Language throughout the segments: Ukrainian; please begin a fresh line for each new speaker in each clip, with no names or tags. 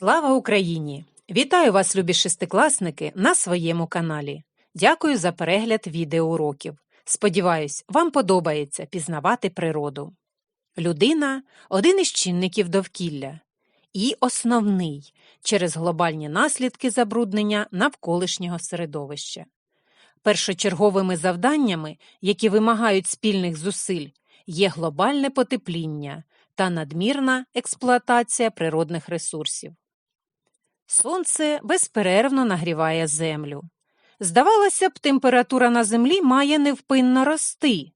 Слава Україні! Вітаю вас, любі шестикласники, на своєму каналі. Дякую за перегляд відеоуроків. Сподіваюсь, вам подобається пізнавати природу. Людина один із чинників довкілля і основний через глобальні наслідки забруднення навколишнього середовища. Першочерговими завданнями, які вимагають спільних зусиль, є глобальне потепління та надмірна експлуатація природних ресурсів. Сонце безперервно нагріває землю. Здавалося б, температура на землі має невпинно рости.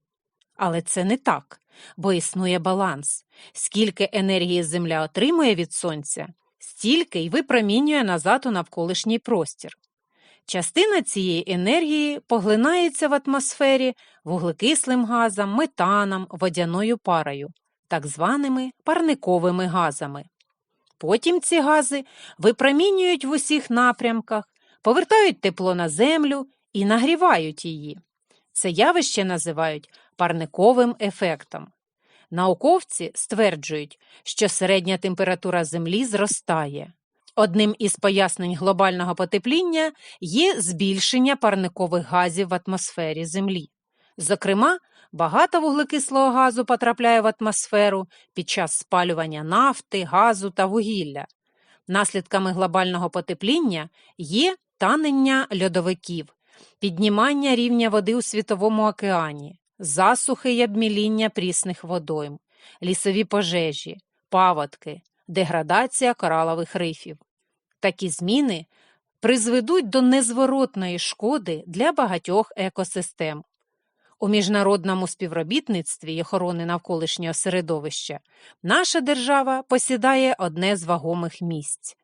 Але це не так, бо існує баланс. Скільки енергії земля отримує від сонця, стільки й випромінює назад у навколишній простір. Частина цієї енергії поглинається в атмосфері вуглекислим газом, метаном, водяною парою, так званими парниковими газами. Потім ці гази випромінюють в усіх напрямках, повертають тепло на землю і нагрівають її. Це явище називають парниковим ефектом. Науковці стверджують, що середня температура Землі зростає. Одним із пояснень глобального потепління є збільшення парникових газів в атмосфері Землі. Зокрема, багато вуглекислого газу потрапляє в атмосферу під час спалювання нафти, газу та вугілля. Наслідками глобального потепління є танення льодовиків, піднімання рівня води у Світовому океані, засухи й обміління прісних водойм, лісові пожежі, паводки, деградація коралових рифів. Такі зміни призведуть до незворотної шкоди для багатьох екосистем. У міжнародному співробітництві й охорони навколишнього середовища наша держава посідає одне з вагомих місць.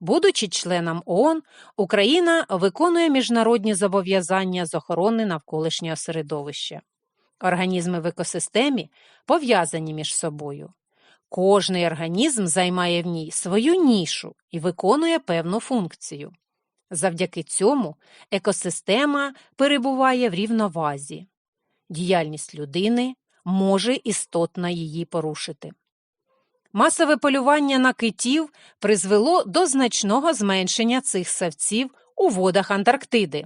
Будучи членом ООН, Україна виконує міжнародні зобов'язання з охорони навколишнього середовища. Організми в екосистемі пов'язані між собою. Кожний організм займає в ній свою нішу і виконує певну функцію. Завдяки цьому екосистема перебуває в рівновазі. Діяльність людини може істотно її порушити. Масове полювання на китів призвело до значного зменшення цих савців у водах Антарктиди.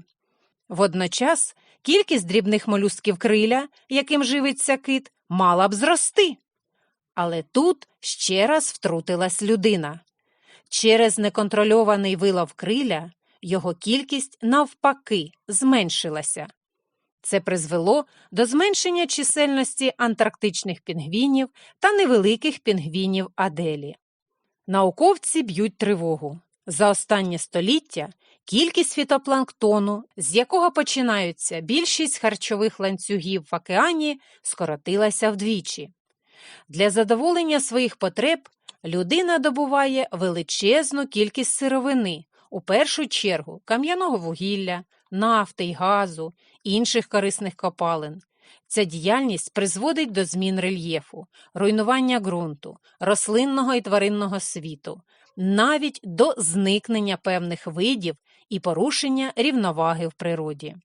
Водночас кількість дрібних молюсків криля, яким живиться кит, мала б зрости. Але тут ще раз втрутилась людина. Через неконтрольований вилов криля його кількість навпаки зменшилася. Це призвело до зменшення чисельності антарктичних пінгвінів та невеликих пінгвінів Аделі. Науковці б'ють тривогу. За останнє століття кількість фітопланктону, з якого починаються більшість харчових ланцюгів в океані, скоротилася вдвічі. Для задоволення своїх потреб людина добуває величезну кількість сировини, у першу чергу кам'яного вугілля, нафти й газу, інших корисних копалин. Ця діяльність призводить до змін рельєфу, руйнування ґрунту, рослинного і тваринного світу, навіть до зникнення певних видів і порушення рівноваги в природі.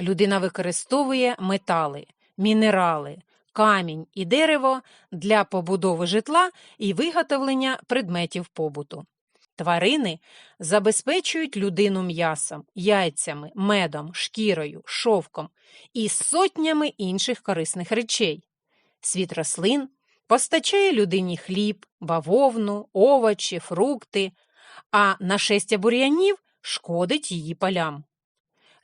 Людина використовує метали, мінерали, камінь і дерево для побудови житла і виготовлення предметів побуту. Тварини забезпечують людину м'ясом, яйцями, медом, шкірою, шовком і сотнями інших корисних речей. Світ рослин постачає людині хліб, бавовну, овочі, фрукти, а нашестя бур'янів шкодить її полям.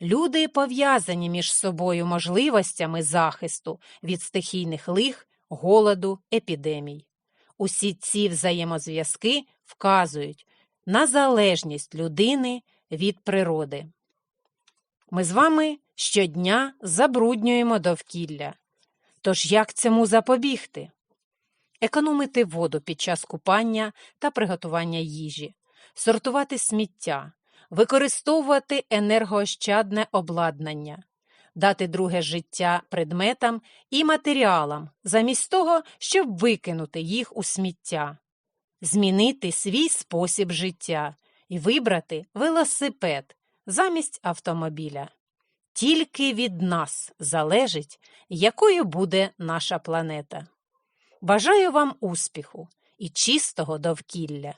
Люди пов'язані між собою можливостями захисту від стихійних лих, голоду, епідемій. Усі ці взаємозв'язки вказують на залежність людини від природи. Ми з вами щодня забруднюємо довкілля. Тож як цьому запобігти? Економити воду під час купання та приготування їжі, сортувати сміття, використовувати енергоощадне обладнання, дати друге життя предметам і матеріалам, замість того, щоб викинути їх у сміття, змінити свій спосіб життя і вибрати велосипед замість автомобіля. Тільки від нас залежить, якою буде наша планета. Бажаю вам успіху і чистого довкілля!